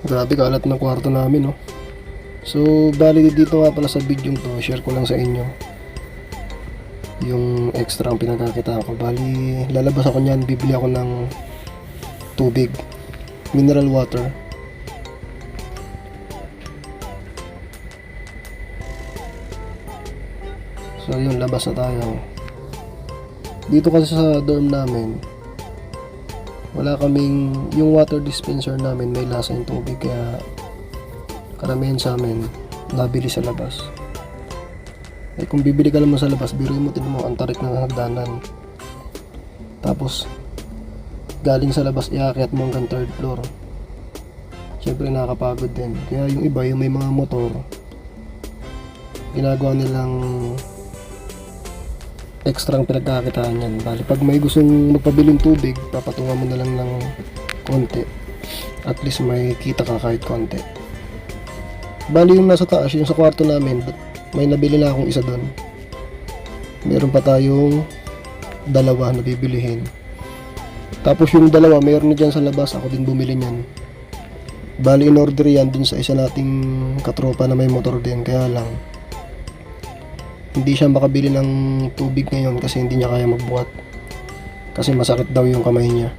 Grabe kalat ng kwarto namin, no? So, bali dito nga pala sa video to, share ko lang sa inyo yung extra ang pinagkakita ko. Bali, lalabas ako niyan, bibili ako ng tubig, mineral water. So, yun, labas na tayo. Dito kasi sa dorm namin, wala kaming, yung water dispenser namin may lasa yung tubig, kaya karamihan sa amin, nabili sa labas. Eh kung bibili ka naman sa labas, biro mo, tignan mo, ang tarik ng hagdanan. Tapos, galing sa labas, iakyat mo hanggang third floor. Siyempre nakakapagod din. Kaya yung iba, yung may mga motor, ginagawa nilang extra ang pinagkakitaan yan. Bali, pag may gustong magpabiling tubig, papatungan mo na lang ng konti. At least may kita ka kahit konti. Bali yung nasa taas, yung sa kwarto namin, may nabili na akong isa doon. Meron pa tayong dalawa na bibilihin. Tapos yung dalawa, mayroon na dyan sa labas. Ako din bumili niyan. Bali, in order yan dun sa isa nating katropa na may motor din. Kaya lang, hindi siya makabili ng tubig ngayon kasi hindi niya kaya magbuhat. Kasi masakit daw yung kamay niya.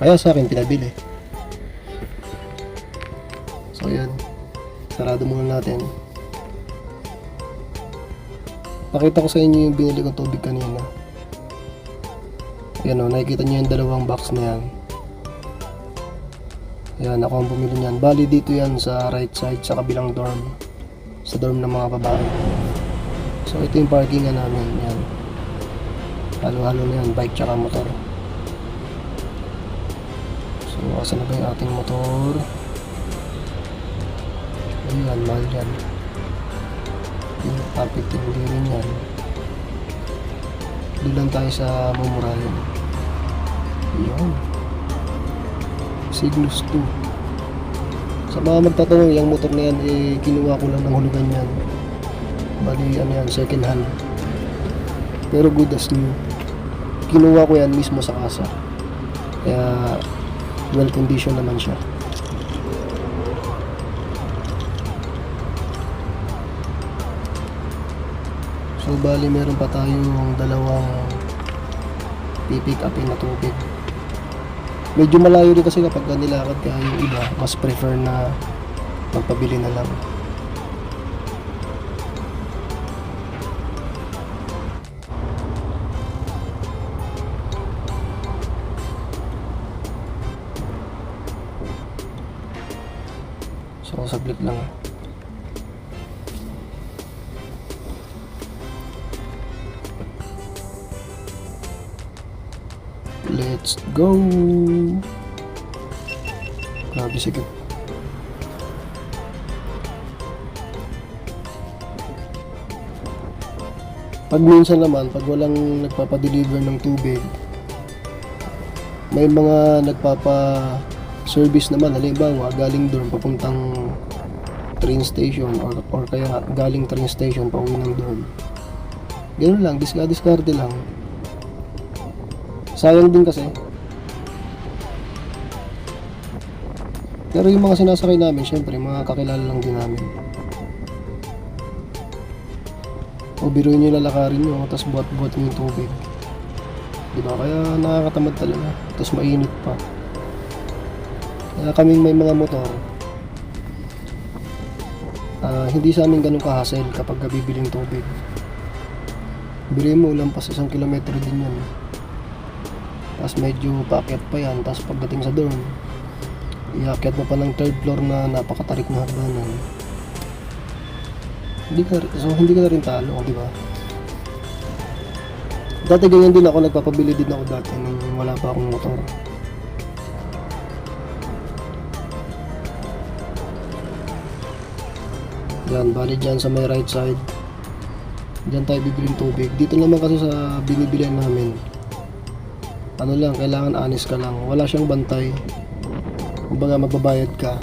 Kaya sa akin, pinabili. So, yan. Sarado muna natin. Pakita ko sa inyo yung binili kong tubig kanina. Yan o, nakikita niyo yung dalawang box na yan. Yan, ako ang bumili niyan. Bali dito yan sa right side, sa kabilang dorm. Sa dorm ng mga babae. So ito yung parkingan namin. Yan. Halo-halo na yan, bike tsaka motor. So, asan na ba yung ating motor? Ayan, mahal yan. Yung topic hindi rin yan. Doon lang tayo sa mumurahin. Yun. Cygnus 2. Sa mga magtatanong, yung motor na yan, eh, kinuha ko lang ng hulugan yan. Bali, ano yan, second hand. Pero good as new. Kinuha ko yan mismo sa kasa. Kaya, well condition naman siya. So, bali, meron pa tayong dalawang pipick upin na tubig. Medyo malayo din kasi kapag nilakad ka yung iba, mas prefer na magpabili na lang. Saglit lang. Let's go! Grabe sige. Pag minsan naman, pag walang nagpapadeliver ng tubig, may mga nagpapa-service naman, halimbawa, galing doon papuntang train station or, or kaya galing train station pa uwi ng dorm. Ganun lang, diska-diskarte lang. Sayang din kasi. Pero yung mga sinasakay namin, syempre, mga kakilala lang din namin. O biruin nyo lalakarin nyo, tapos buhat-buhat nyo yung tubig. Di ba? Kaya nakakatamad talaga. Tapos mainit pa. Kaya kaming may mga motor, hindi sa amin ganun ka-hassle kapag bibiling tubig. Bili mo lampas isang kilometro din yan. Tapos medyo paakyat pa yan. Tapos pagdating sa dorm, iakyat mo pa ng third floor na napakatarik na hagdanan. Hindi ka, so hindi ka na rin talo, di ba? Dati ganyan din ako, nagpapabili din ako dati nung wala pa akong motor. Yan, bali dyan sa may right side. Diyan tayo bibiling tubig. Dito naman kasi sa binibilihan namin, ano lang, kailangan honest ka lang. Wala siyang bantay. Kumbaga magbabayad ka.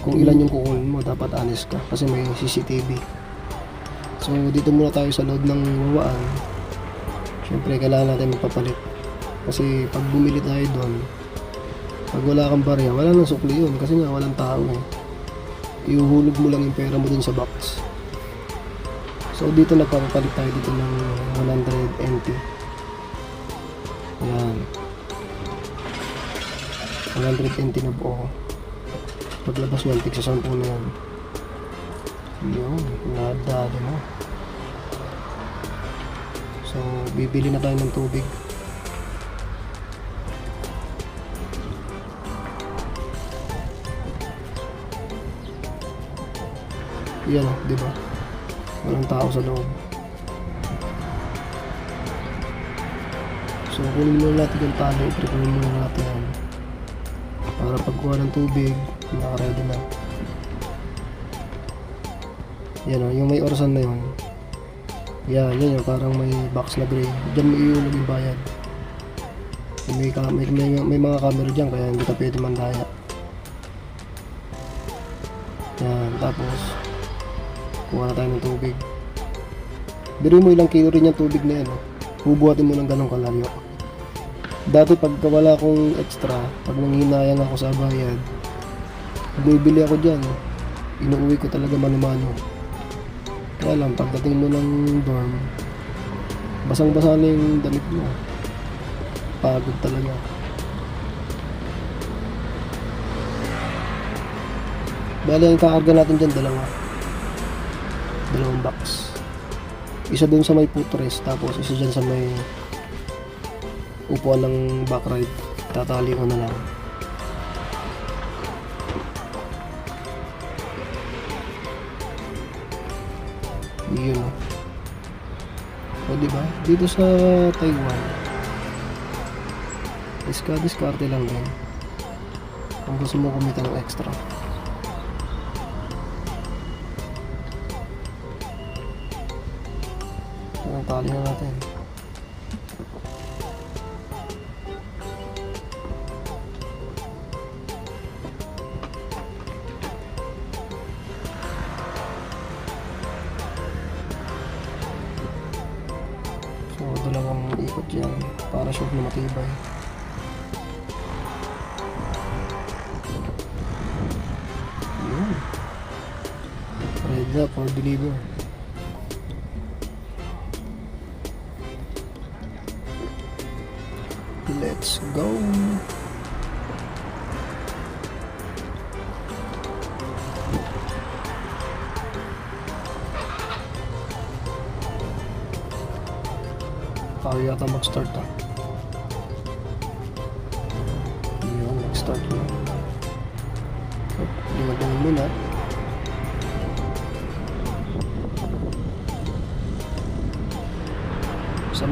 Kung ilan yung kukunin mo, dapat honest ka. Kasi may CCTV. So, dito muna tayo sa loob ng wawaan. Siyempre, kailangan natin magpapalit. Kasi pag bumili tayo doon, Pag wala kang barya, wala nang sukli yun kasi nga walang tao eh. Ihuhulog mo lang yung pera mo dun sa box. So dito nagpapapalit tayo dito ng 100 NT. Ayan. 100 NT na buo. Paglabas yan, tig sa 10 na yan. Yun, nadali mo. So, bibili na tayo ng tubig. Yan o, di ba? Walang tao sa loob. So, kunin muna natin yung tali. Prikunin muna natin yan. Para pagkuha ng tubig, naka-ready na. Yan o, yung may orasan na yun. Yan, yan yung parang may box na gray. Diyan mo iulog yung bayad. May, may, may, may mga camera dyan kaya hindi ka pwede mandaya. Yan, tapos kuha na tayo ng tubig. Biro mo ilang kilo rin yung tubig na yan. Oh. Bubuhatin mo ng ganong kalayo. Dati pagka wala akong extra, pag nanghinayang ako sa bayad, bumibili ako dyan. Inuuwi ko talaga mano-mano. Kaya lang, pagdating mo ng dorm, basang-basa na yung damit mo. Pagod talaga. Bali, ang kakarga natin dyan, dalawa. Dalawang box. Isa dun sa may footrest, tapos isa dyan sa may upuan ng back ride. Tatali ko na lang. Yun o. Diba? Dito sa Taiwan, iska diskarte lang din. Kung gusto mo kumita ng extra. Tali na natin. So, dalawang ikot yan para na matibay. Yun. Ready na for deliver. Go! Tayo yata mag-start ah.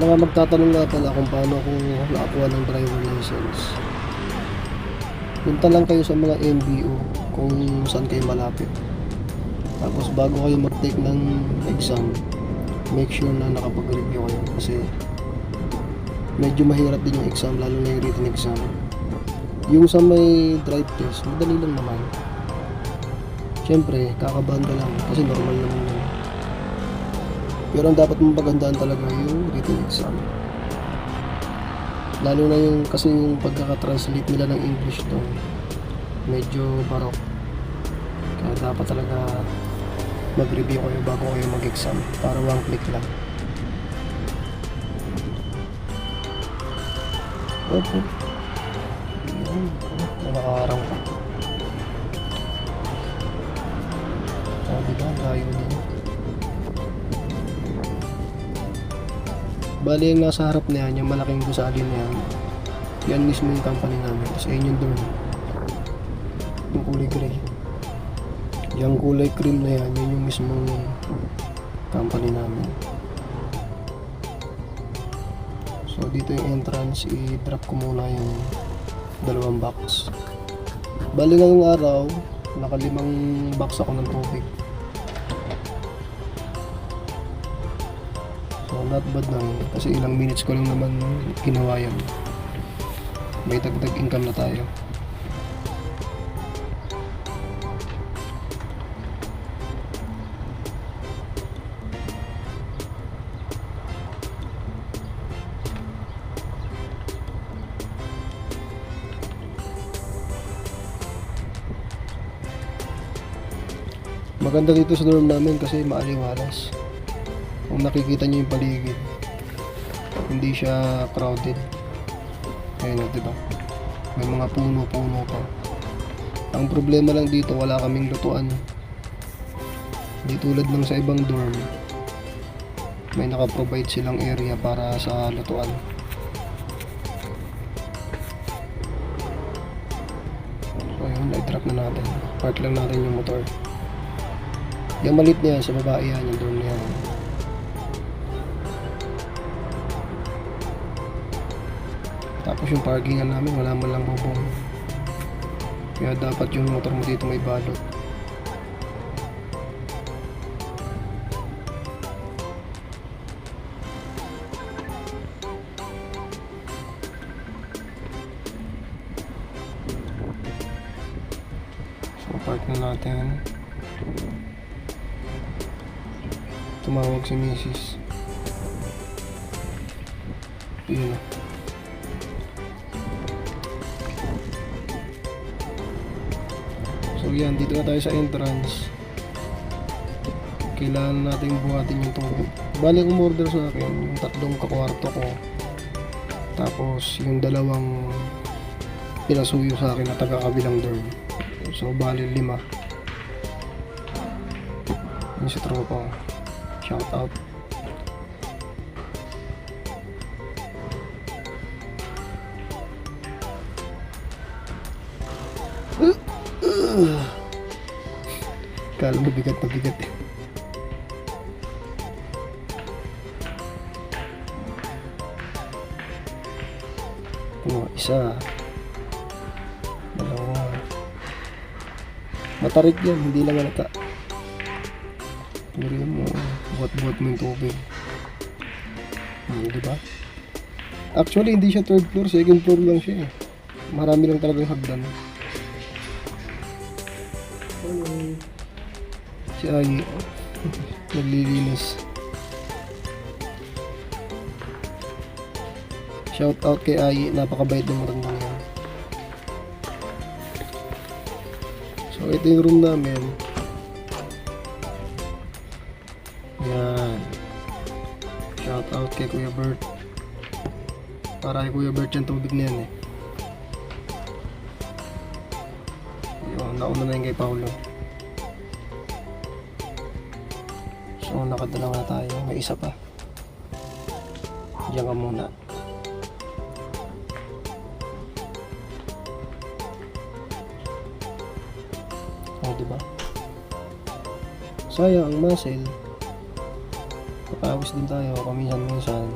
Mga magtatanong nga pala kung paano ako nakakuha ng driver license. Punta lang kayo sa mga MBO kung saan kayo malapit. Tapos bago kayo mag-take ng exam, make sure na nakapag-review kayo kasi medyo mahirap din yung exam lalo na yung written exam. Yung sa may drive test, madali lang naman. Siyempre, kakabahan ka lang kasi normal naman yun. Pero ang dapat mong paghandaan talaga yung written exam. Lalo na yung kasi yung pagkaka-translate nila ng English doon medyo barok. Kaya dapat talaga mag-review kayo bago kayo mag-exam para one click lang. Okay. Yun. Nakaharang ka. Oh, diba? Layo din. Bali yung nasa harap na yan, yung malaking gusali na yan, yan mismo yung company namin. Tapos ayun yung door. Yung kulay gray. Yung kulay cream na yan, yun yung mismong company namin. So dito yung entrance, i-drop ko muna yung dalawang box. Bali ngayong araw, nakalimang box ako ng tubig. not bad naman kasi ilang minutes ko lang naman ginawa yan may dagdag income na tayo. Maganda dito sa dorm namin kasi maaliwalas. Kung nakikita niyo yung paligid, hindi siya crowded. Ayun, di ba? May mga puno-puno pa. Ang problema lang dito, wala kaming lutuan. Hindi tulad ng sa ibang dorm. May naka-provide silang area para sa lutuan. So ayun, i-drop na natin. Park lang natin yung motor. Yung malit niya sa babae yan, yung dorm na yan. Tapos yung parkingan namin, wala man lang bubong. Kaya dapat yung motor mo dito may balot. So, park na natin. Tumawag si Mrs. Yun na. So yan, dito na tayo sa entrance. Kailangan natin buhatin yung tubig. Bali umorder sa akin yung tatlong kakwarto ko. Tapos yung dalawang pinasuyo sa akin na taga-kabilang dorm. So bali lima. Yung si tropa ko. Shout out. Kala mo bigat na bigat eh. Oh, isa. Dalawa. Matarik yan, hindi lang halata. Puri mo, buhat-buhat mo yung tubig. Hmm, di? Actually, hindi siya third floor, second floor lang siya eh. Marami lang talagang hagdan. Si Ai. Naglilinis. Shout out kay Ai. Napakabait ng matandang yan. So, ito yung room namin. Yan. Shout out kay Kuya Bert. Para kay Kuya Bert yung tubig na yan eh. Yun, nauna na yung kay Paulo. So, nakadalawa na tayo. May isa pa. Diyan ka muna. O, diba? Sayang ang muscle. Papawis din tayo kaminsan-minsan.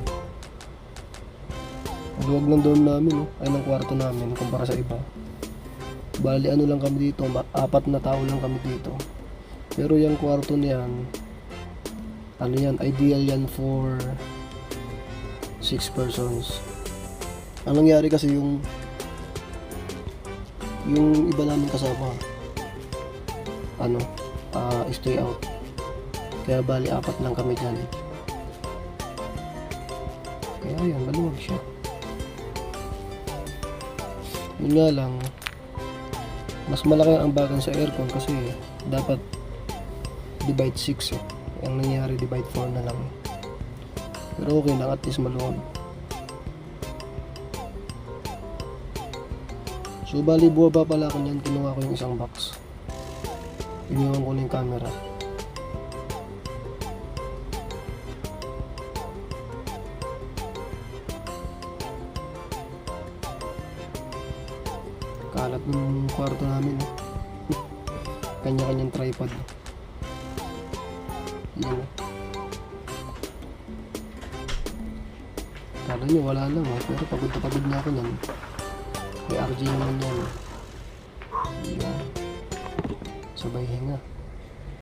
Luwag ng dorm namin, oh. ay ng kwarto namin kumpara sa iba. Bali, ano lang kami dito, apat na tao lang kami dito. Pero yung kwarto niyan, ano yan, ideal yan for 6 persons. Ang nangyari kasi yung yung iba namin kasama ano, ah, stay out. Kaya bali apat lang kami dyan. Kaya yun, maluwag siya. Yun nga lang, mas malaki ang bagan sa aircon kasi dapat divide 6 eh. Ang nangyari divide 4 na lang. Pero okay lang at least maluwag. So bali buwaba pala ako niyan, kinuha ko yung isang box. Iniwan ko na yung camera. Kalat ng kwarto namin. eh. Kanya-kanyang tripod. Yan. Kala nyo wala lang ha, pero pagod na pagod na ako yan. May RJ naman yan. Yan. Sabay hinga.